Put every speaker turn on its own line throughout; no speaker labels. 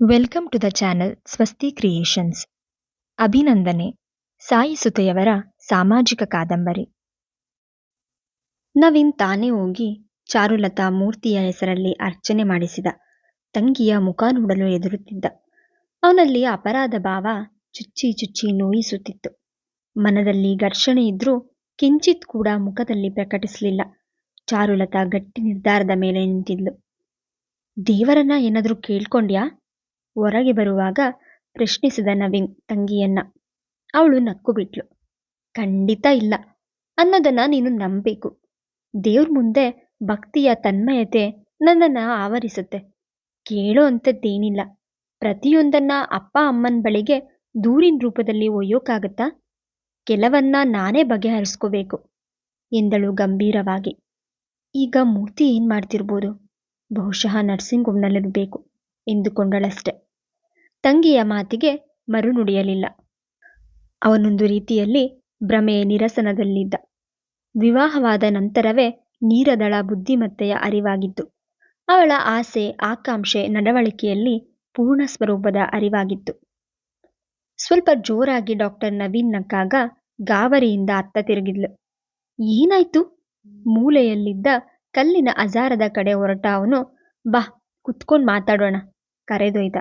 Welcome to the channel Swasti creations. ಅಭಿನಂದನೆ. ಸಾಯಿ ಸುತೆಯವರ ಸಾಮಾಜಿಕ ಕಾದಂಬರಿ. ನವೀನ್ ತಾನೇ ಹೋಗಿ ಚಾರುಲತಾ ಮೂರ್ತಿಯ ಹೆಸರಲ್ಲಿ ಅರ್ಚನೆ ಮಾಡಿಸಿದ. ತಂಗಿಯ ಮುಖ ನೋಡಲು ಎದುರುತ್ತಿದ್ದ ಅವನಲ್ಲಿ ಅಪರಾಧ ಭಾವ ಚುಚ್ಚಿ ಚುಚ್ಚಿ ನೋಯಿಸುತ್ತಿತ್ತು. ಮನದಲ್ಲಿ ಘರ್ಷಣೆ ಇದ್ರೂ ಕಿಂಚಿತ್ ಕೂಡ ಮುಖದಲ್ಲಿ ಪ್ರಕಟಿಸಲಿಲ್ಲ. ಚಾರುಲತಾ ಗಟ್ಟಿ ನಿರ್ಧಾರದ ಮೇಲೆ ನಿಂತಿದ್ಲು. ದೇವರನ್ನ ಏನಾದರೂ ಕೇಳ್ಕೊಂಡ್ಯಾ? ಹೊರಗೆ ಬರುವಾಗ ಪ್ರಶ್ನಿಸಿದ ನವೀನ್ ತಂಗಿಯನ್ನ. ಅವಳು ನಕ್ಕು ಬಿಟ್ಲು ಖಂಡಿತ ಇಲ್ಲ. ಅನ್ನೋದನ್ನ ನೀನು ನಂಬಬೇಕು. ದೇವ್ರ ಮುಂದೆ ಭಕ್ತಿಯ ತನ್ಮಯತೆ ನನ್ನನ್ನ ಆವರಿಸುತ್ತೆ. ಕೇಳೋ ಅಂಥದ್ದೇನಿಲ್ಲ. ಪ್ರತಿಯೊಂದನ್ನ ಅಪ್ಪ ಅಮ್ಮನ ಬಳಿಗೆ ದೂರಿನ ರೂಪದಲ್ಲಿ ಒಯ್ಯೋಕ್ಕಾಗತ್ತಾ ಕೆಲವನ್ನ ನಾನೇ ಬಗೆಹರಿಸ್ಕೋಬೇಕು, ಎಂದಳು ಗಂಭೀರವಾಗಿ. ಈಗ ಮೂರ್ತಿ ಏನ್ ಮಾಡ್ತಿರ್ಬೋದು? ಬಹುಶಃ ನರ್ಸಿಂಗ್ ಹೋಮ್ನಲ್ಲಿರಬೇಕು, ಎಂದುಕೊಂಡಳಷ್ಟೆ. ತಂಗಿಯ ಮಾತಿಗೆ ಮರುನುಡಿಯಲಿಲ್ಲ. ಅವನೊಂದು ರೀತಿಯಲ್ಲಿ ಭ್ರಮೆ ನಿರಸನದಲ್ಲಿದ್ದ. ವಿವಾಹವಾದ ನಂತರವೇ ನೀರದಳ ಬುದ್ಧಿಮತ್ತೆಯ ಅರಿವಾಗಿತ್ತು. ಅವಳ ಆಸೆ, ಆಕಾಂಕ್ಷೆ, ನಡವಳಿಕೆಯಲ್ಲಿ ಪೂರ್ಣ ಸ್ವರೂಪದ ಅರಿವಾಗಿತ್ತು. ಸ್ವಲ್ಪ ಜೋರಾಗಿ ಡಾಕ್ಟರ್ ನವೀನ್ ನಕ್ಕಾಗ ಗಾಬರಿಯಿಂದ ಅತ್ತ ತಿರುಗಿದ್ಲು. ಏನಾಯ್ತು? ಮೂಲೆಯಲ್ಲಿದ್ದ ಕಲ್ಲಿನ ಅಜಾರದ ಕಡೆ ಹೊರಟ ಅವನು, ಬಾ, ಕುತ್ಕೊಂಡ್ ಮಾತಾಡೋಣ, ಕರೆದೊಯ್ದ.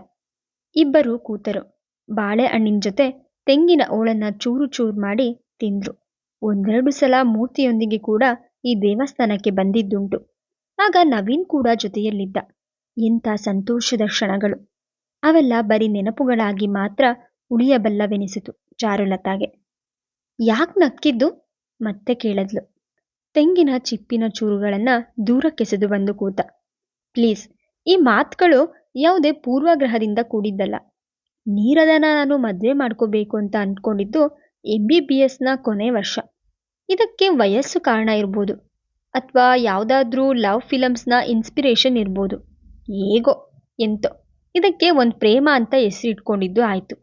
ಇಬ್ಬರು ಕೂತರು. ಬಾಳೆಹಣ್ಣಿನ ಜೊತೆ ತೆಂಗಿನ ಓಳನ್ನ ಚೂರು ಚೂರು ಮಾಡಿ ತಿಂದ್ರು. ಒಂದೆರಡು ಸಲ ಮೂರ್ತಿಯೊಂದಿಗೆ ಕೂಡ ಈ ದೇವಸ್ಥಾನಕ್ಕೆ ಬಂದಿದ್ದುಂಟು. ಆಗ ನವೀನ್ ಕೂಡ ಜೊತೆಯಲ್ಲಿದ್ದ. ಎಂಥ ಸಂತೋಷದ ಕ್ಷಣಗಳು. ಅವೆಲ್ಲ ಬರೀ ನೆನಪುಗಳಾಗಿ ಮಾತ್ರ ಉಳಿಯಬಲ್ಲವೆನಿಸಿತು ಚಾರುಲತಾಗೆ ಯಾಕ್ ನಕ್ಕಿದ್ದು? ಮತ್ತೆ ಕೇಳದ್ಲು. ತೆಂಗಿನ ಚಿಪ್ಪಿನ ಚೂರುಗಳನ್ನ ದೂರಕ್ಕೆಸೆದು ಬಂದು ಕೂತ. ಪ್ಲೀಸ್, ಈ ಮಾತುಗಳು ಯಾವುದೇ ಪೂರ್ವಾಗ್ರಹದಿಂದ ಕೂಡಿದ್ದಲ್ಲ. ನೀರದನ ನಾನು ಮದುವೆ ಮಾಡ್ಕೋಬೇಕು ಅಂತ ಅಂದ್ಕೊಂಡಿದ್ದು ಎಂ ಬಿ ಬಿ ಎಸ್ನ ಕೊನೆ ವರ್ಷ. ಇದಕ್ಕೆ ವಯಸ್ಸು ಕಾರಣ ಇರ್ಬೋದು. ಅಥವಾ ಯಾವುದಾದ್ರೂ ಲವ್ ಫಿಲಮ್ಸ್ನ ಇನ್ಸ್ಪಿರೇಷನ್ ಇರ್ಬೋದು. ಹೇಗೋ ಎಂತೋ. ಇದಕ್ಕೆ ಒಂದು ಪ್ರೇಮ ಅಂತ ಹೆಸರು ಇಟ್ಕೊಂಡಿದ್ದು ಆಯಿತು.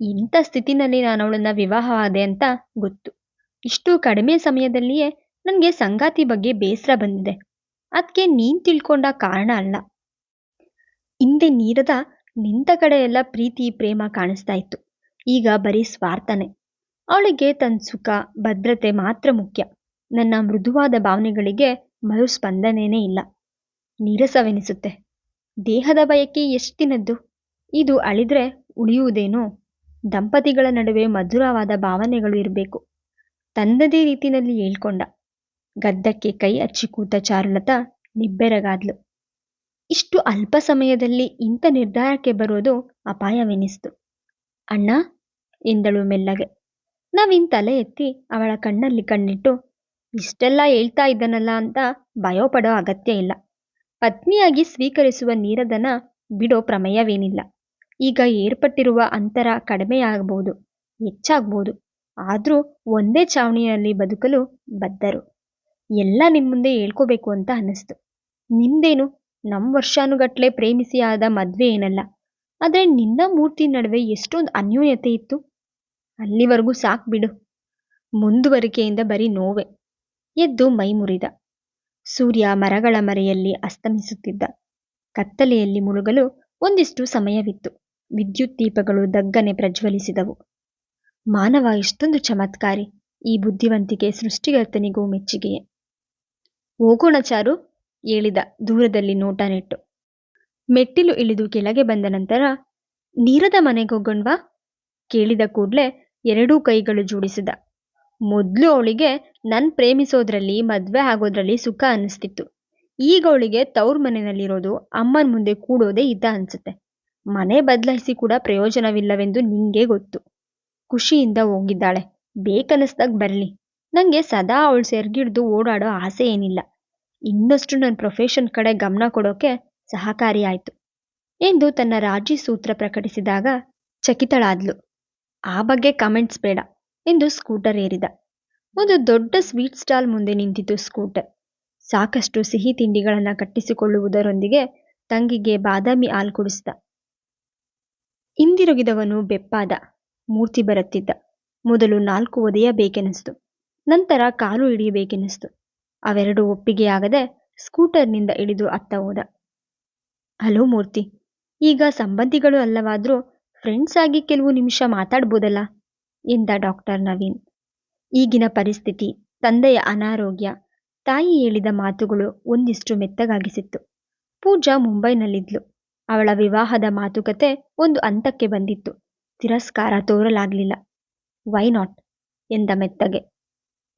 ಇಂಥ ಸ್ಥಿತಿನಲ್ಲಿ ನಾನು ಅವಳನ್ನ ಆದೆ ಅಂತ ಗೊತ್ತು. ಇಷ್ಟು ಕಡಿಮೆ ಸಮಯದಲ್ಲಿಯೇ ನನಗೆ ಸಂಗಾತಿ ಬಗ್ಗೆ ಬೇಸರ ಬಂದಿದೆ. ಅದಕ್ಕೆ ನೀನು ತಿಳ್ಕೊಂಡ ಕಾರಣ ಅಲ್ಲ. ಹಿಂದೆ ನೀರದ ನಿಂತ ಕಡೆಯೆಲ್ಲ ಪ್ರೀತಿ, ಪ್ರೇಮ ಕಾಣಿಸ್ತಾ ಇತ್ತು. ಈಗ ಬರೀ ಸ್ವಾರ್ಥನೆ. ಅವಳಿಗೆ ತನ್ನ ಸುಖ, ಭದ್ರತೆ ಮಾತ್ರ ಮುಖ್ಯ. ನನ್ನ ಮೃದುವಾದ ಭಾವನೆಗಳಿಗೆ ಮರು ಸ್ಪಂದನೇನೇ ಇಲ್ಲ. ನೀರಸವೆನಿಸುತ್ತೆ. ದೇಹದ ಬಯಕೆ ಎಷ್ಟಿನದ್ದು? ಇದು ಅಳಿದ್ರೆ ಉಳಿಯುವುದೇನೋ? ದಂಪತಿಗಳ ನಡುವೆ ಮಧುರವಾದ ಭಾವನೆಗಳು ಇರಬೇಕು. ತಂದದೇ ರೀತಿಯಲ್ಲಿ ಹೇಳ್ಕೊಂಡ. ಗದ್ದಕ್ಕೆ ಕೈ ಹಚ್ಚಿ ಕೂತ ಚಾರುಲತಾ ನಿಬ್ಬೆರಗಾದ್ಲು. ಇಷ್ಟು ಅಲ್ಪ ಸಮಯದಲ್ಲಿ ಇಂಥ ನಿರ್ಧಾರಕ್ಕೆ ಬರೋದು ಅಪಾಯವೆನಿಸ್ತು. ಅಣ್ಣ, ಎಂದಳು ಮೆಲ್ಲಗೆ ನವೀನ್ ತಲೆ ಎತ್ತಿ ಅವಳ ಕಣ್ಣಲ್ಲಿ ಕಣ್ಣಿಟ್ಟು ಇಷ್ಟೆಲ್ಲ ಹೇಳ್ತಾ ಇದ್ದನಲ್ಲ ಅಂತ ಭಯಪಡೋ ಅಗತ್ಯ ಇಲ್ಲ. ಪತ್ನಿಯಾಗಿ ಸ್ವೀಕರಿಸುವ ನೀರದನ ಬಿಡೋ ಪ್ರಮೇಯವೇನಿಲ್ಲ. ಈಗ ಏರ್ಪಟ್ಟಿರುವ ಅಂತರ ಕಡಿಮೆಯಾಗಬಹುದು ಹೆಚ್ಚಾಗ್ಬೋದು. ಆದರೂ ಒಂದೇ ಚಾವಣಿಯಲ್ಲಿ ಬದುಕಲು ಬದ್ಧರು. ಎಲ್ಲ ನಿಮ್ಮ ಮುಂದೆ ಹೇಳ್ಕೋಬೇಕು ಅಂತ ಅನ್ನಿಸ್ತು ನಿಮ್ದೇನು ನಮ್ಮ ವರ್ಷಾನುಗಟ್ಲೆ ಪ್ರೇಮಿಸಿ ಆದ ಮದ್ವೆ ಏನಲ್ಲ, ಆದರೆ ನಿನ್ನ ಮೂರ್ತಿ ನಡುವೆ ಎಷ್ಟೊಂದು ಅನ್ಯೋನ್ಯತೆ ಇತ್ತು. ಅಲ್ಲಿವರೆಗೂ ಸಾಕ್ ಬಿಡು. ಮುಂದುವರಿಕೆಯಿಂದ ಬರೀ ನೋವೆ. ಎದ್ದು ಮೈ ಮುರಿದ. ಸೂರ್ಯ ಮರಗಳ ಮರೆಯಲ್ಲಿ ಅಸ್ತಮಿಸುತ್ತಿದ್ದ. ಕತ್ತಲೆಯಲ್ಲಿ ಮುಳುಗಲು ಒಂದಿಷ್ಟು ಸಮಯವಿತ್ತು. ವಿದ್ಯುತ್ ದೀಪಗಳು ದಗ್ಗನೆ ಪ್ರಜ್ವಲಿಸಿದವು. ಮಾನವ ಎಷ್ಟೊಂದು ಚಮತ್ಕಾರಿ, ಈ ಬುದ್ಧಿವಂತಿಕೆ ಸೃಷ್ಟಿಕರ್ತನಿಗೂ ಮೆಚ್ಚುಗೆಯೇ. ಹೋಗೋಣ ಚಾರು. ಹೇಳಿದ ದೂರದಲ್ಲಿ ನೋಟ ನೆಟ್ಟು ಮೆಟ್ಟಿಲು ಇಳಿದು ಕೆಳಗೆ ಬಂದ ನಂತರ, ನೀರದ ಮನೆಗೋಗೋಣ್ವಾ ಕೇಳಿದ ಕೂಡಲೇ ಎರಡೂ ಕೈಗಳು ಜೋಡಿಸಿದ. ಮೊದಲು ಅವಳಿಗೆ ನನ್ ಪ್ರೇಮಿಸೋದ್ರಲ್ಲಿ, ಮದ್ವೆ ಆಗೋದ್ರಲ್ಲಿ ಸುಖ ಅನ್ನಿಸ್ತಿತ್ತು. ಈಗ ಅವಳಿಗೆ ತವ್ರ ಮನೆಯಲ್ಲಿರೋದು ಅಮ್ಮನ ಮುಂದೆ ಕೂಡೋದೇ ಇದ್ದ ಅನ್ಸುತ್ತೆ. ಮನೆ ಬದಲಾಯಿಸಿ ಕೂಡ ಪ್ರಯೋಜನವಿಲ್ಲವೆಂದು ನಿಂಗೆ ಗೊತ್ತು. ಖುಷಿಯಿಂದ ಹೋಗಿದ್ದಾಳೆ ಬೇಕನ್ನಿಸ್ದಾಗ ಬರಲಿ. ನನಗೆ ಸದಾ ಅವಳು ಸೆರ್ಗಿಡ್ದು ಓಡಾಡೋ ಆಸೆ ಏನಿಲ್ಲ. ಇನ್ನಷ್ಟು ನನ್ನ ಪ್ರೊಫೆಷನ್ ಕಡೆ ಗಮನ ಕೊಡೋಕೆ ಸಹಕಾರಿಯಾಯಿತು ಎಂದು ತನ್ನ ರಾಜಿ ಸೂತ್ರ ಪ್ರಕಟಿಸಿದಾಗ ಚಕಿತಳಾದ್ಲು. ಆ ಬಗ್ಗೆ ಕಮೆಂಟ್ಸ್ ಬೇಡ ಎಂದು ಸ್ಕೂಟರ್ ಏರಿದ. ಒಂದು ದೊಡ್ಡ ಸ್ವೀಟ್ ಸ್ಟಾಲ್ ಮುಂದೆ ನಿಂತಿತು ಸ್ಕೂಟರ್ ಸಾಕಷ್ಟು ಸಿಹಿ ತಿಂಡಿಗಳನ್ನು ಕಟ್ಟಿಸಿಕೊಳ್ಳುವುದರೊಂದಿಗೆ ತಂಗಿಗೆ ಬಾದಾಮಿ ಹಾಲು ಕುಡಿಸಿದ. ಹಿಂದಿರುಗಿದವನು ಬೆಪ್ಪಾದ, ಮೂರ್ತಿ ಬರುತ್ತಿದ್ದ. ಮೊದಲು ನಾಲ್ಕು ಒದೆಯಬೇಕೆನಿಸ್ತು ನಂತರ ಕಾಲು ಹಿಡಿಯಬೇಕೆನಿಸ್ತು. ಅವೆರಡು ಒಪ್ಪಿಗೆಯಾಗದೆ ಸ್ಕೂಟರ್ನಿಂದ ಇಳಿದು ಅತ್ತ ಹೋದ. ಹಲೋ ಮೂರ್ತಿ, ಈಗ ಸಂಬಂಧಿಗಳು ಅಲ್ಲವಾದ್ರೂ ಫ್ರೆಂಡ್ಸ್ ಆಗಿ ಕೆಲವು ನಿಮಿಷ ಮಾತಾಡ್ಬೋದಲ್ಲ? ಎಂದ ಡಾಕ್ಟರ್ ನವೀನ್. ಈಗಿನ ಪರಿಸ್ಥಿತಿ, ತಂದೆಯ ಅನಾರೋಗ್ಯ, ತಾಯಿ ಹೇಳಿದ ಮಾತುಗಳು ಒಂದಿಷ್ಟು ಮೆತ್ತಗಾಗಿಸಿತ್ತು. ಪೂಜಾ ಮುಂಬೈನಲ್ಲಿದ್ಲು. ಅವಳ ವಿವಾಹದ ಮಾತುಕತೆ ಒಂದು ಹಂತಕ್ಕೆ ಬಂದಿತ್ತು. ತಿರಸ್ಕಾರ ತೋರಲಾಗಲಿಲ್ಲ. ವೈ ನಾಟ್ ಎಂದ ಮೆತ್ತಗೆ.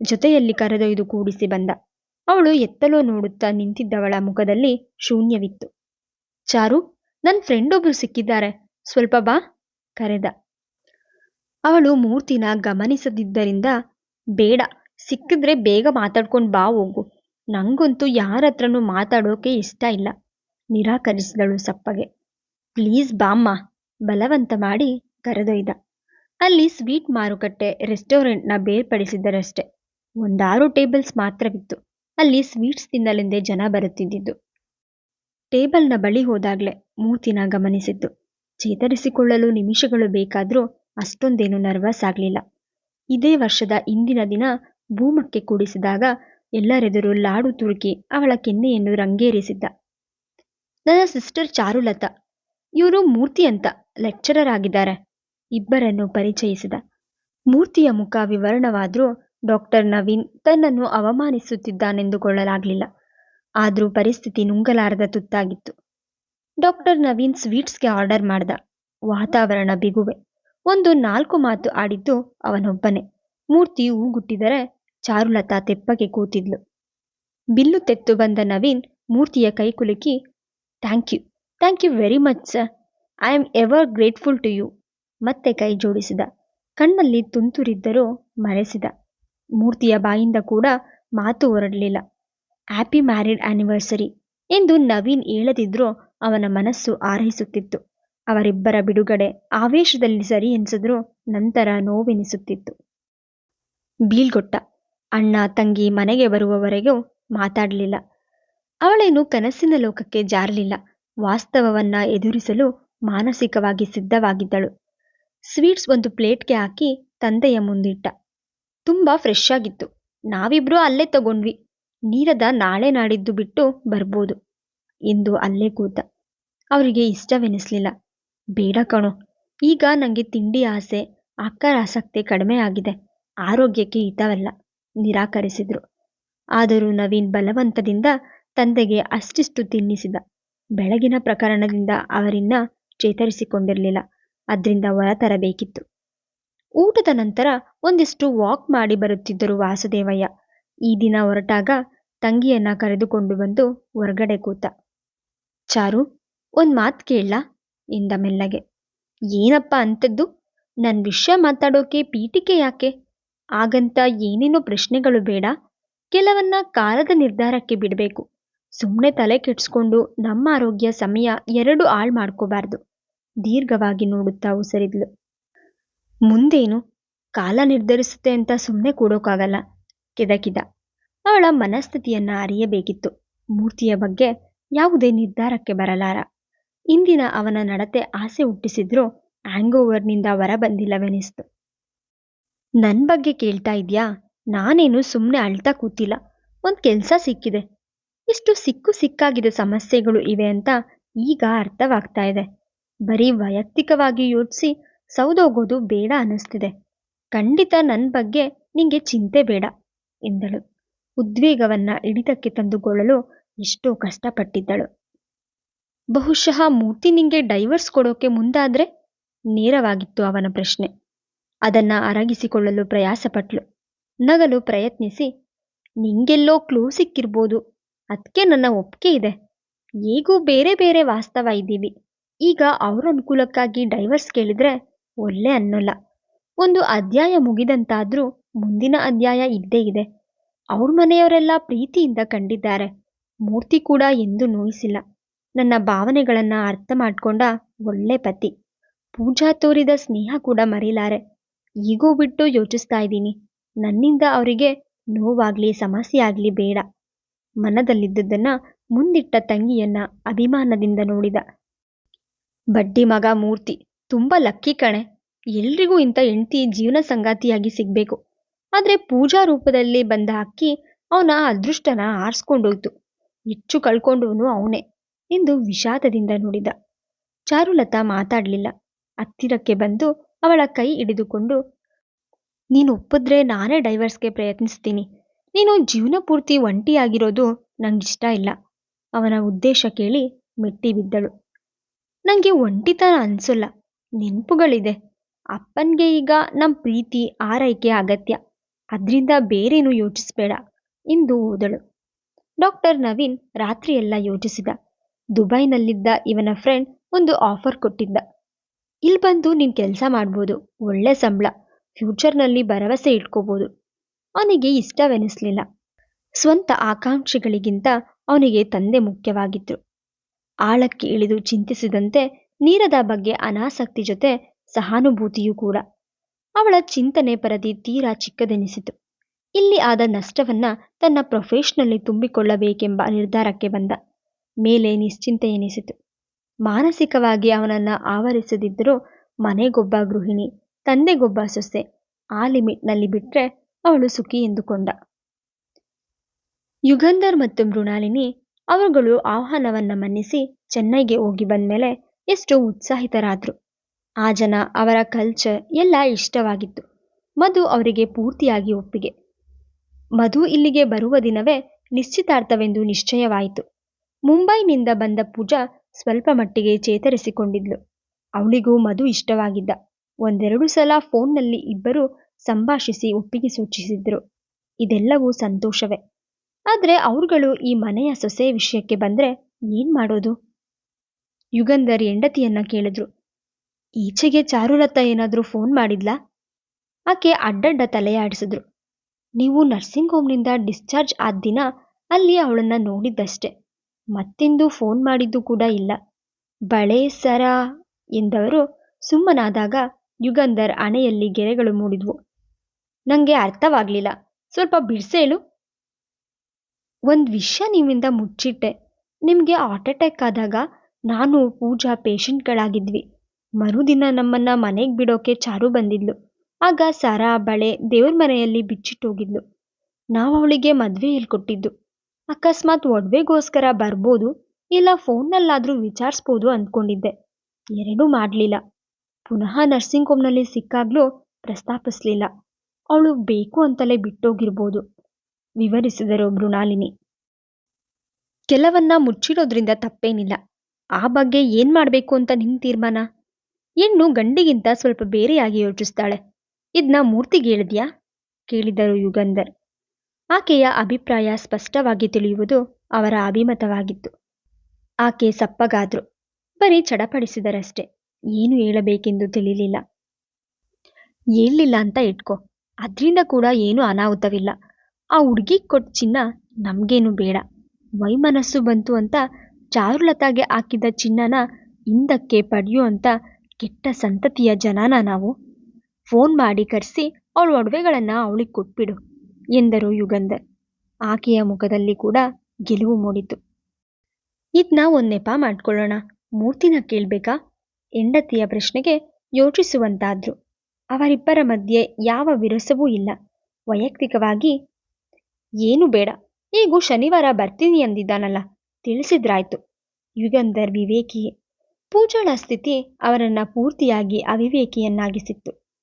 ಜೊತೆಯಲ್ಲಿ ಕರೆದೊಯ್ದು ಕೂಡಿಸಿ ಬಂದ. ಅವಳು ಎತ್ತಲೋ ನೋಡುತ್ತಾ ನಿಂತಿದ್ದವಳ ಮುಖದಲ್ಲಿ ಶೂನ್ಯವಿತ್ತು. ಚಾರು ನನ್ನ ಫ್ರೆಂಡ್ ಒಬ್ರು ಸಿಕ್ಕಿದ್ದಾರೆ. ಸ್ವಲ್ಪ ಬಾ, ಕರೆದ. ಅವಳು ಮೂರ್ತಿನ ಗಮನಿಸದಿದ್ದರಿಂದ, ಬೇಡ, ಸಿಕ್ಕಿದ್ರೆ ಬೇಗ ಮಾತಾಡ್ಕೊಂಡು ಬಾ ಹೋಗು. ನಂಗಂತೂ ಯಾರ ಹತ್ರನೂ ಮಾತಾಡೋಕೆ ಇಷ್ಟ ಇಲ್ಲ, ನಿರಾಕರಿಸಿದಳು ಸಪ್ಪಗೆ. ಪ್ಲೀಸ್ ಬಾಮ್ಮ, ಬಲವಂತ ಮಾಡಿ ಕರೆದೊಯ್ದ. ಅಲ್ಲಿ ಸ್ವೀಟ್ ಮಾರುಕಟ್ಟೆ, ರೆಸ್ಟೋರೆಂಟ್ನ ಬೇರ್ಪಡಿಸಿದ್ದರಷ್ಟೆ. ಒಂದಾರು ಟೇಬಲ್ಸ್ ಮಾತ್ರವಿತ್ತು. ಅಲ್ಲಿ ಸ್ವೀಟ್ಸ್ ತಿನ್ನಲೆಂದೇ ಜನ ಬರುತ್ತಿದ್ದಿದ್ದು. ಟೇಬಲ್ನ ಬಳಿ ಹೋದಾಗ್ಲೆ ಮೂತಿನ ಗಮನಿಸಿದ್ದು. ಚೇತರಿಸಿಕೊಳ್ಳಲು ನಿಮಿಷಗಳು ಬೇಕಾದರೂ ಅಷ್ಟೊಂದೇನು ನರ್ವಸ್ ಆಗಲಿಲ್ಲ. ಇದೇ ವರ್ಷದ ಇಂದಿನ ದಿನ ಭೂಮಕ್ಕೆ ಕೂಡಿಸಿದಾಗ ಎಲ್ಲರೆದುರು ಲಾಡು ತುರುಕಿ ಅವಳ ಕೆನ್ನೆಯನ್ನು ರಂಗೇರಿಸಿದ್ದ. ನನ್ನ ಸಿಸ್ಟರ್ ಚಾರುಲತಾ, ಇವರು ಮೂರ್ತಿ ಅಂತ ಲೆಕ್ಚರರ್ ಆಗಿದ್ದಾರೆ. ಇಬ್ಬರನ್ನು ಪರಿಚಯಿಸಿದ. ಮೂರ್ತಿಯ ಮುಖ ವಿವರಣವಾದರೂ ಡಾಕ್ಟರ್ ನವೀನ್ ತನ್ನನ್ನು ಅವಮಾನಿಸುತ್ತಿದ್ದಾನೆಂದುಕೊಳ್ಳಲಾಗಲಿಲ್ಲ. ಆದರೂ ಪರಿಸ್ಥಿತಿ ನುಂಗಲಾರದ ತುತ್ತಾಗಿತ್ತು. ಡಾಕ್ಟರ್ ನವೀನ್ ಸ್ವೀಟ್ಸ್ಗೆ ಆರ್ಡರ್ ಮಾಡ್ದ. ವಾತಾವರಣ ಬಿಗುವೆ. ಒಂದು ನಾಲ್ಕು ಮಾತು ಆಡಿದ್ದು ಅವನೊಬ್ಬನೇ. ಮೂರ್ತಿ ಹೂಗುಟ್ಟಿದರೆ ಚಾರುಲತಾ ತೆಪ್ಪಗೆ ಕೂತಿದ್ಲು. ಬಿಲ್ಲು ತೆತ್ತು ಬಂದ ನವೀನ್ ಮೂರ್ತಿಯ ಕೈ ಕುಲುಕಿ, thank you. Thank you very much, sir. I am ever grateful to you. ಮತ್ತೆ ಕೈ ಜೋಡಿಸಿದ. ಕಣ್ಣಲ್ಲಿ ತುಂತುರಿದ್ದರೂ ಮರೆಸಿದ. ಮೂರ್ತಿಯ ಬಾಯಿಂದ ಕೂಡ ಮಾತು ಹೊರಡಲಿಲ್ಲ. ಹ್ಯಾಪಿ ಮ್ಯಾರಿಡ್ ಆನಿವರ್ಸರಿ ಎಂದು ನವೀನ್ ಹೇಳದಿದ್ರೂ ಅವನ ಮನಸ್ಸು ಆರೈಸುತ್ತಿತ್ತು. ಅವರಿಬ್ಬರ ಬಿಡುಗಡೆ ಆವೇಶದಲ್ಲಿ ಸರಿ ಎನಿಸಿದ್ರೂ ನಂತರ ನೋವೆನಿಸುತ್ತಿತ್ತು. ಬೀಳ್ಗೊಟ್ಟ, ಅಣ್ಣ ತಂಗಿ ಮನೆಗೆ ಬರುವವರೆಗೂ ಮಾತಾಡಲಿಲ್ಲ. ಅವಳೇನು ಕನಸಿನ ಲೋಕಕ್ಕೆ ಜಾರಲಿಲ್ಲ. ವಾಸ್ತವವನ್ನ ಎದುರಿಸಲು ಮಾನಸಿಕವಾಗಿ ಸಿದ್ಧವಾಗಿದ್ದಳು. ಸ್ವೀಟ್ಸ್ ಒಂದು ಪ್ಲೇಟ್ಗೆ ಹಾಕಿ ತಂದೆಯ ಮುಂದಿಟ್ಟ. ತುಂಬಾ ಫ್ರೆಶ್ ಆಗಿತ್ತು. ನಾವಿಬ್ರು ಅಲ್ಲೇ ತಗೊಂಡ್ವಿ. ನೀರದ ನಾಳೆ ನಾಡಿದ್ದು ಬಿಟ್ಟು ಬರ್ಬೋದು. ಎಂದು ಅಲ್ಲೇ ಕೂತ. ಅವರಿಗೆ ಇಷ್ಟವೆನಿಸ್ಲಿಲ್ಲ. ಬೇಡ ಕಣೋ, ಈಗ ನನಗೆ ತಿಂಡಿ ಆಸೆ, ಅಕ್ಕರ ಆಸಕ್ತಿ ಕಡಿಮೆ ಆಗಿದೆ. ಆರೋಗ್ಯಕ್ಕೆ ಹಿತವಲ್ಲ, ನಿರಾಕರಿಸಿದ್ರು. ಆದರೂ ನವೀನ್ ಬಲವಂತದಿಂದ ತಂದೆಗೆ ಅಷ್ಟಿಷ್ಟು ತಿನ್ನಿಸಿದ. ಬೆಳಗಿನ ಪ್ರಕರಣದಿಂದ ಅವರಿನ್ನ ಚೇತರಿಸಿಕೊಂಡಿರಲಿಲ್ಲ. ಅದರಿಂದ ಹೊರತರಬೇಕಿತ್ತು ಊಟದ ನಂತರ ಒಂದಿಷ್ಟು ವಾಕ್ ಮಾಡಿ ಬರುತ್ತಿದ್ದರು ವಾಸುದೇವಯ್ಯ. ಈ ದಿನ ಹೊರಟಾಗ ತಂಗಿಯನ್ನ ಕರೆದುಕೊಂಡು ಬಂದು ಹೊರಗಡೆ ಕೂತ, ಚಾರು, ಒಂದ್ ಮಾತು ಕೇಳ ಎಂದ ಮೆಲ್ಲಗೆ. ಏನಪ್ಪ ಅಂಥದ್ದು? ನನ್ನ ವಿಷಯ ಮಾತಾಡೋಕೆ ಪೀಠಿಕೆ ಯಾಕೆ? ಹಾಗಂತ ಏನೇನೋ ಪ್ರಶ್ನೆಗಳು ಬೇಡ. ಕೆಲವನ್ನ ಕಾಲದ ನಿರ್ಧಾರಕ್ಕೆ ಬಿಡಬೇಕು. ಸುಮ್ಮನೆ ತಲೆ ಕೆಡಿಸ್ಕೊಂಡು ನಮ್ಮ ಆರೋಗ್ಯ ಸಮಯ ಎರಡು ಹಾಳು ಮಾಡ್ಕೋಬಾರ್ದು. ದೀರ್ಘವಾಗಿ ನೋಡುತ್ತಾ ಉಸರಿದ್ಲು. ಮುಂದೇನು? ಕಾಲ ನಿರ್ಧರಿಸುತ್ತೆ ಅಂತ ಸುಮ್ಮನೆ ಕೂಡೋಕ್ಕಾಗಲ್ಲ ಕೆದಕಿದ ಅವಳ ಮನಸ್ಥಿತಿಯನ್ನ ಅರಿಯಬೇಕಿತ್ತು. ಮೂರ್ತಿಯ ಬಗ್ಗೆ ಯಾವುದೇ ನಿರ್ಧಾರಕ್ಕೆ ಬರಲಾರ. ಇಂದಿನ ಅವನ ನಡತೆ ಆಸೆ ಹುಟ್ಟಿಸಿದ್ರೂ ಹ್ಯಾಂಗೋವರ್ನಿಂದ ಹೊರ ಬಂದಿಲ್ಲವೆನಿಸ್ತು. ನನ್ನ ಬಗ್ಗೆ ಕೇಳ್ತಾ ಇದ್ಯಾ? ನಾನೇನು ಸುಮ್ಮನೆ ಅಳ್ತಾ ಕೂತಿಲ್ಲ. ಒಂದ್ ಕೆಲ್ಸ ಸಿಕ್ಕಿದೆ. ಇಷ್ಟು ಸಿಕ್ಕು ಸಿಕ್ಕಾಗಿದೆ ಸಮಸ್ಯೆಗಳು ಇವೆ ಅಂತ ಈಗ ಅರ್ಥವಾಗ್ತಾ ಇದೆ. ಬರೀ ವೈಯಕ್ತಿಕವಾಗಿ ಯೋಚಿಸಿ ಸೌದೋಗೋದು ಬೇಡ ಅನ್ನಿಸ್ತಿದೆ. ಖಂಡಿತ ನನ್ನ ಬಗ್ಗೆ ನಿಂಗೆ ಚಿಂತೆ ಬೇಡ, ಎಂದಳು. ಉದ್ವೇಗವನ್ನ ಹಿಡಿತಕ್ಕೆ ತಂದುಕೊಳ್ಳಲು ಎಷ್ಟೋ ಕಷ್ಟಪಟ್ಟಿದ್ದಳು. ಬಹುಶಃ ಮೂರ್ತಿ ನಿಂಗೆ ಡೈವರ್ಸ್ ಕೊಡೋಕೆ ಮುಂದಾದ್ರೆ ನೇರವಾಗಿತ್ತು ಅವನ ಪ್ರಶ್ನೆ. ಅದನ್ನ ಅರಗಿಸಿಕೊಳ್ಳಲು ಪ್ರಯಾಸಪಟ್ಲು. ನಗಲು ಪ್ರಯತ್ನಿಸಿ, ನಿಂಗೆಲ್ಲೋ ಕ್ಲೂ ಸಿಕ್ಕಿರ್ಬೋದು ಅದಕ್ಕೆ ನನ್ನ ಒಪ್ಪಿಗೆ ಇದೆ. ಹೇಗೂ ಬೇರೆ ಬೇರೆ ವಾಸ್ತವ ಇದ್ದೀವಿ. ಈಗ ಅವ್ರ ಅನುಕೂಲಕ್ಕಾಗಿ ಡೈವರ್ಸ್ ಕೇಳಿದ್ರೆ ಒಳ್ಳೆ ಅನ್ನೋಲ್ಲ. ಒಂದು ಅಧ್ಯಾಯ ಮುಗಿದಂತಾದ್ರೂ ಮುಂದಿನ ಅಧ್ಯಾಯ ಇದ್ದೇ ಇದೆ. ಅವ್ರ ಮನೆಯವರೆಲ್ಲ ಪ್ರೀತಿಯಿಂದ ಕಂಡಿದ್ದಾರೆ. ಮೂರ್ತಿ ಕೂಡ ಎಂದೂ ನೋಯಿಸಿಲ್ಲ. ನನ್ನ ಭಾವನೆಗಳನ್ನ ಅರ್ಥ ಮಾಡ್ಕೊಂಡ ಒಳ್ಳೆ ಪತಿ. ಪೂಜಾ ತೋರಿದ ಸ್ನೇಹ ಕೂಡ ಮರಿಲಾರೆ ಈಗೂ ಬಿಟ್ಟು ಯೋಚಿಸ್ತಾ ಇದ್ದೀನಿ. ನನ್ನಿಂದ ಅವರಿಗೆ ನೋವಾಗ್ಲಿ, ಸಮಸ್ಯೆ ಆಗ್ಲಿ ಬೇಡ. ಮನದಲ್ಲಿದ್ದುದನ್ನ ಮುಂದಿಟ್ಟ ತಂಗಿಯನ್ನ ಅಭಿಮಾನದಿಂದ ನೋಡಿದ. ಬಡ್ಡಿ ಮಗ ಮೂರ್ತಿ. ತುಂಬಾ ಲಕ್ಕಿ ಕಣೆ. ಎಲ್ರಿಗೂ ಇಂಥ ಹೆಂಡತಿ ಜೀವನ ಸಂಗಾತಿಯಾಗಿ ಸಿಗ್ಬೇಕು. ಆದ್ರೆ ಪೂಜಾ ರೂಪದಲ್ಲಿ ಬಂದ ಅಕ್ಕಿ ಅವನ ಅದೃಷ್ಟನ ಆರಿಸ್ಕೊಂಡೋಯ್ತು. ಹೆಚ್ಚು ಕಳ್ಕೊಂಡವನು ಅವನೇ ಎಂದು ವಿಷಾದದಿಂದ ನೋಡಿದ. ಚಾರುಲತಾ ಮಾತಾಡಲಿಲ್ಲ. ಹತ್ತಿರಕ್ಕೆ ಬಂದು ಅವಳ ಕೈ ಹಿಡಿದುಕೊಂಡು, ನೀನು ಒಪ್ಪಿದ್ರೆ ನಾನೇ ಡೈವರ್ಸ್ಗೆ ಪ್ರಯತ್ನಿಸ್ತೀನಿ. ನೀನು ಜೀವನ ಪೂರ್ತಿ ಒಂಟಿಯಾಗಿರೋದು ನಂಗಿಷ್ಟ ಇಲ್ಲ. ಅವನ ಉದ್ದೇಶ ಕೇಳಿ ಮೆಟ್ಟಿ ಬಿದ್ದಳು. ನನಗೆ ಒಂಟಿತನ ಅನ್ಸಲ್ಲ. ನೆನಪುಗಳಿದೆ. ಅಪ್ಪನಿಗೆ ಈಗ ನಮ್ಮ ಪ್ರೀತಿ, ಆರೈಕೆ ಅಗತ್ಯ. ಅದರಿಂದ ಬೇರೇನು ಯೋಚಿಸ್ಬೇಡ. ಎಂದು ಓದಳು. ಡಾಕ್ಟರ್ ನವೀನ್ ರಾತ್ರಿಯೆಲ್ಲ ಯೋಚಿಸಿದ. ದುಬೈನಲ್ಲಿದ್ದ ಇವನ ಫ್ರೆಂಡ್ ಒಂದು ಆಫರ್ ಕೊಟ್ಟಿದ್ದ. ಇಲ್ಲಿ ಬಂದು ನೀನು ಕೆಲಸ ಮಾಡ್ಬೋದು. ಒಳ್ಳೆ ಸಂಬಳ. ಫ್ಯೂಚರ್ನಲ್ಲಿ ಭರವಸೆ ಇಟ್ಕೋಬೋದು. ಅವನಿಗೆ ಇಷ್ಟವೆನಿಸ್ಲಿಲ್ಲ. ಸ್ವಂತ ಆಕಾಂಕ್ಷೆಗಳಿಗಿಂತ ಅವನಿಗೆ ತಂದೆ ಮುಖ್ಯವಾಗಿದ್ರು. ಆಳಕ್ಕೆ ಇಳಿದು ಚಿಂತಿಸಿದಂತೆ ನೀರದ ಬಗ್ಗೆ ಅನಾಸಕ್ತಿ ಜೊತೆ ಸಹಾನುಭೂತಿಯೂ ಕೂಡ. ಅವಳ ಚಿಂತನೆ ಪರದಿ ತೀರಾ ಚಿಕ್ಕದೆನಿಸಿತು. ಇಲ್ಲಿ ಆದ ನಷ್ಟವನ್ನ ತನ್ನ ಪ್ರೊಫೆಷ್ನಲ್ಲಿ ತುಂಬಿಕೊಳ್ಳಬೇಕೆಂಬ ನಿರ್ಧಾರಕ್ಕೆ ಬಂದ. ಮೇಲೆ ನಿಶ್ಚಿಂತೆ ಎನಿಸಿತು. ಮಾನಸಿಕವಾಗಿ ಅವನನ್ನ ಆವರಿಸದಿದ್ದರೂ ಮನೆಗೊಬ್ಬ ಗೃಹಿಣಿ, ತಂದೆಗೊಬ್ಬ ಸೊಸೆ, ಆ ಲಿಮಿಟ್ನಲ್ಲಿ ಬಿಟ್ರೆ ಅವಳು ಸುಖಿ ಎಂದುಕೊಂಡ. ಯುಗಂಧರ್ ಮತ್ತು ಮೃಣಾಲಿನಿ ಅವರುಗಳು ಆಹ್ವಾನವನ್ನ ಮನ್ನಿಸಿ ಚೆನ್ನೈಗೆ ಹೋಗಿ ಬಂದ್ಮೇಲೆ ಎಷ್ಟು ಉತ್ಸಾಹಿತರಾದರು. ಆ ಜನ ಅವರ ಕಲ್ಚರ್ ಎಲ್ಲ ಇಷ್ಟವಾಗಿತ್ತು. ಮಧು ಅವರಿಗೆ ಪೂರ್ತಿಯಾಗಿ ಒಪ್ಪಿಗೆ. ಮಧು ಇಲ್ಲಿಗೆ ಬರುವ ದಿನವೇ ನಿಶ್ಚಿತಾರ್ಥವೆಂದು ನಿಶ್ಚಯವಾಯಿತು. ಮುಂಬೈನಿಂದ ಬಂದ ಪೂಜಾ ಸ್ವಲ್ಪ ಮಟ್ಟಿಗೆ ಚೇತರಿಸಿಕೊಂಡಿದ್ಲು. ಅವಳಿಗೂ ಮಧು ಇಷ್ಟವಾಗಿದ್ದ. ಒಂದೆರಡು ಸಲ ಫೋನ್ನಲ್ಲಿ ಇಬ್ಬರು ಸಂಭಾಷಿಸಿ ಒಪ್ಪಿಗೆ ಸೂಚಿಸಿದ್ರು. ಇದೆಲ್ಲವೂ ಸಂತೋಷವೇ. ಆದರೆ ಅವ್ರುಗಳು ಈ ಮನೆಯ ಸೊಸೆ ವಿಷಯಕ್ಕೆ ಬಂದ್ರೆ ಏನ್ ಮಾಡೋದು? ಯುಗಂಧರ್ ಹೆಂಡತಿಯನ್ನ ಕೇಳಿದ್ರು. ಈಚೆಗೆ ಚಾರುಲತಾ ಏನಾದ್ರೂ ಫೋನ್ ಮಾಡಿದ್ಲಾ? ಆಕೆ ಅಡ್ಡಡ್ಡ ತಲೆಯಾಡಿಸಿದ್ರು. ನೀವು ನರ್ಸಿಂಗ್ ಹೋಮ್ನಿಂದ ಡಿಸ್ಚಾರ್ಜ್ ಆದ ದಿನ ಅಲ್ಲಿ ಅವಳನ್ನ ನೋಡಿದ್ದಷ್ಟೆ. ಮತ್ತೆಂದು ಫೋನ್ ಮಾಡಿದ್ದು ಕೂಡ ಇಲ್ಲ. ಬಳೆ ಸರ ಎಂದವರು ಸುಮ್ಮನಾದಾಗ ಯುಗಂಧರ್ ಅಣೆಯಲ್ಲಿ ಗೆರೆಗಳು ಮೂಡಿದ್ವು. ನಂಗೆ ಅರ್ಥವಾಗ್ಲಿಲ್ಲ. ಸ್ವಲ್ಪ ಬಿಡ್ಸೇಳು ಒಂದು ವಿಷಯ ನಿಮ್ಮಿಂದ ಮುಚ್ಚಿಟ್ಟೆ. ನಿಮಗೆ ಹಾರ್ಟ್ ಅಟ್ಯಾಕ್ ಆದಾಗ ನಾನು ಪೂಜಾ ಪೇಶೆಂಟ್ಗಳಾಗಿದ್ವಿ ಮರುದಿನ ನಮ್ಮನ್ನ ಮನೆಗೆ ಬಿಡೋಕೆ ಚಾರು ಬಂದಿದ್ಲು. ಆಗ ಸರ ಬಳೆ ದೇವ್ರ ಮನೆಯಲ್ಲಿ ಬಿಚ್ಚಿಟ್ಟೋಗಿದ್ಲು ನಾವು ಅವಳಿಗೆ ಮದುವೆ ಹೇಳ್ಕೊಟ್ಟಿದ್ದು ಅಕಸ್ಮಾತ್ ಒಡವೆಗೋಸ್ಕರ ಬರ್ಬೋದು, ಇಲ್ಲ ಫೋನ್ನಲ್ಲಾದರೂ ವಿಚಾರಿಸ್ಬೋದು ಅಂದ್ಕೊಂಡಿದ್ದೆ. ಎರಡೂ ಮಾಡಲಿಲ್ಲ. ಪುನಃ ನರ್ಸಿಂಗ್ ಹೋಮ್ನಲ್ಲಿ ಸಿಕ್ಕಾಗ್ಲೂ ಪ್ರಸ್ತಾಪಿಸ್ಲಿಲ್ಲ. ಅವಳು ಬೇಕು ಅಂತಲೇ ಬಿಟ್ಟೋಗಿರ್ಬೋದು. ವಿವರಿಸಿದರು ಮೃಣಾಲಿನಿ. ಕೆಲವನ್ನ ಮುಚ್ಚಿಡೋದ್ರಿಂದ ತಪ್ಪೇನಿಲ್ಲ. ಆ ಬಗ್ಗೆ ಏನ್ ಮಾಡಬೇಕು ಅಂತ ನಿನ್ ತೀರ್ಮಾನ? ಹೆಣ್ಣು ಗಂಡಿಗಿಂತ ಸ್ವಲ್ಪ ಬೇರೆಯಾಗಿ ಯೋಚಿಸ್ತಾಳೆ. ಇದನ್ನ ಮೂರ್ತಿಗೆ ಹೇಳಿದ್ಯಾ? ಕೇಳಿದರು ಯುಗಂಧರ್. ಆಕೆಯ ಅಭಿಪ್ರಾಯ ಸ್ಪಷ್ಟವಾಗಿ ತಿಳಿಯುವುದು ಅವರ ಅಭಿಮತವಾಗಿತ್ತು. ಆಕೆ ಸಪ್ಪಗಾದ್ರು, ಬರೀ ಚಡಪಡಿಸಿದರಷ್ಟೆ. ಏನು ಹೇಳಬೇಕೆಂದು ತಿಳಿಲಿಲ್ಲ. ಹೇಳಲಿಲ್ಲ ಅಂತ ಇಟ್ಕೋ. ಅದರಿಂದ ಕೂಡ ಏನೂ ಅನಾಹುತವಿಲ್ಲ. ಆ ಹುಡುಗಿ ಕೊಟ್ಟ ಚಿನ್ನ ನಮಗೇನು ಬೇಡ. ವೈಮನಸ್ಸು ಬಂತು ಅಂತ ಚಾರುಲತಾಗೆ ಹಾಕಿದ ಚಿನ್ನನ ಹಿಂದಕ್ಕೆ ಪಡೆಯುವಂಥ ಕೆಟ್ಟ ಸಂತತಿಯ ಜನನ ನಾವು. ಫೋನ್ ಮಾಡಿ ಕರೆಸಿ ಅವಳ ಒಡವೆಗಳನ್ನು ಅವಳಿಗೆ ಕೊಟ್ಬಿಡು ಎಂದರು ಯುಗಂಧರ್. ಆಕೆಯ ಮುಖದಲ್ಲಿ ಕೂಡ ಗೆಲುವು ಮೂಡಿತು. ಇದನ್ನ ಒಂದು ನೆಪ ಮಾಡ್ಕೊಳ್ಳೋಣ. ಮೂರ್ತಿನ ಕೇಳಬೇಕಾ? ಹೆಂಡತಿಯ ಪ್ರಶ್ನೆಗೆ ಯೋಚಿಸುವಂತಾದ್ರು. ಅವರಿಬ್ಬರ ಮಧ್ಯೆ ಯಾವ ವಿರಸವೂ ಇಲ್ಲ. ವೈಯಕ್ತಿಕವಾಗಿ, ಏನು ಬೇಡ, ಈಗೂ ಶನಿವಾರ ಬರ್ತೀನಿ ಅಂದಿದ್ದಾನಲ್ಲ. ತಿಳಿಸಿದ್ರಾಯ್ತು. ಯುಗಂಧರ್ ವಿವೇಕಿ ಪೂಜಾಳ ಸ್ಥಿತಿ ಅವರನ್ನ ಪೂರ್ತಿಯಾಗಿ ಅವಿವೇಕಿಯನ್ನಾಗಿಸಿತ್ತು.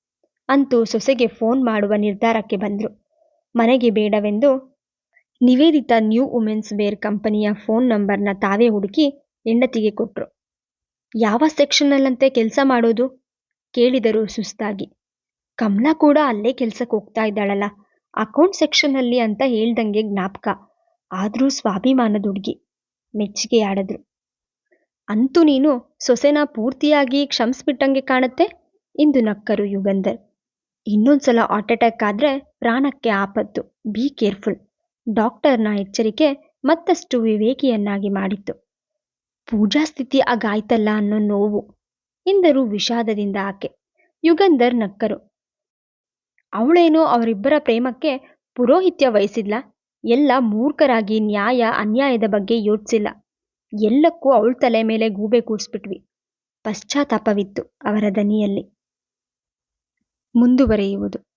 ಅಂತೂ ಸೊಸೆಗೆ ಫೋನ್ ಮಾಡುವ ನಿರ್ಧಾರಕ್ಕೆ ಬಂದರು. ಮನೆಗೆ ಬೇಡವೆಂದು ನಿವೇದಿತ ನ್ಯೂ ವುಮೆನ್ಸ್ ವೇರ್ ಕಂಪನಿಯ ಫೋನ್ ನಂಬರ್ನ ತಾವೇ ಹುಡುಕಿ ಹೆಂಡತಿಗೆ ಕೊಟ್ರು. ಯಾವ ಸೆಕ್ಷನ್ನಲ್ಲಂತೆ ಕೆಲಸ ಮಾಡೋದು? ಕೇಳಿದರು ಸುಸ್ತಾಗಿ. ಕಮಲಾ ಕೂಡ ಅಲ್ಲೇ ಕೆಲಸಕ್ಕೆ ಹೋಗ್ತಾ ಇದ್ದಾಳಲ್ಲ. ಅಕೌಂಟ್ ಸೆಕ್ಷನ್ನಲ್ಲಿ ಅಂತ ಹೇಳ್ದಂಗೆ ಜ್ಞಾಪಕ. ಆದರೂ ಸ್ವಾಭಿಮಾನದ ಹುಡುಗಿ. ಮೆಚ್ಚುಗೆ ಆಡಿದ್ರು ಅಂತೂ ನೀನು ಸೊಸೆನ ಪೂರ್ತಿಯಾಗಿ ಕ್ಷಮಿಸ್ಬಿಟ್ಟಂಗೆ ಕಾಣುತ್ತೆ? ಎಂದು ನಕ್ಕರು ಯುಗಂಧರ್. ಇನ್ನೊಂದ್ಸಲ ಹಾರ್ಟ್ ಅಟ್ಯಾಕ್ ಆದ್ರೆ ಪ್ರಾಣಕ್ಕೆ ಆಪತ್ತು. Be careful. ಡಾಕ್ಟರ್ನ ಎಚ್ಚರಿಕೆ ಮತ್ತಷ್ಟು ವಿವೇಕಿಯನ್ನಾಗಿ ಮಾಡಿತ್ತು. ಪೂಜಾ ಸ್ಥಿತಿ ಆಗಾಯ್ತಲ್ಲ ಅನ್ನೋ ನೋವು. ಎಂದರು ವಿಷಾದದಿಂದ ಆಕೆ. ಯುಗಂಧರ್ ನಕ್ಕರು. ಅವಳೇನೋ ಅವರಿಬ್ಬರ ಪ್ರೇಮಕ್ಕೆ ಪುರೋಹಿತ್ಯ ವಹಿಸಿದ್ಲ? ಎಲ್ಲ ಮೂರ್ಖರಾಗಿ ನ್ಯಾಯ, ಅನ್ಯಾಯದ ಬಗ್ಗೆ ಯೋಚಿಸಿಲ್ಲ. ಎಲ್ಲಕ್ಕೂ ಅವಳ ತಲೆ ಮೇಲೆ ಗೂಬೆ ಕೂಡಿಸ್ಬಿಟ್ವಿ. ಪಶ್ಚಾತ್ತಾಪವಿತ್ತು ಅವರ ದನಿಯಲ್ಲಿ. ಮುಂದುವರಿಯುವುದು.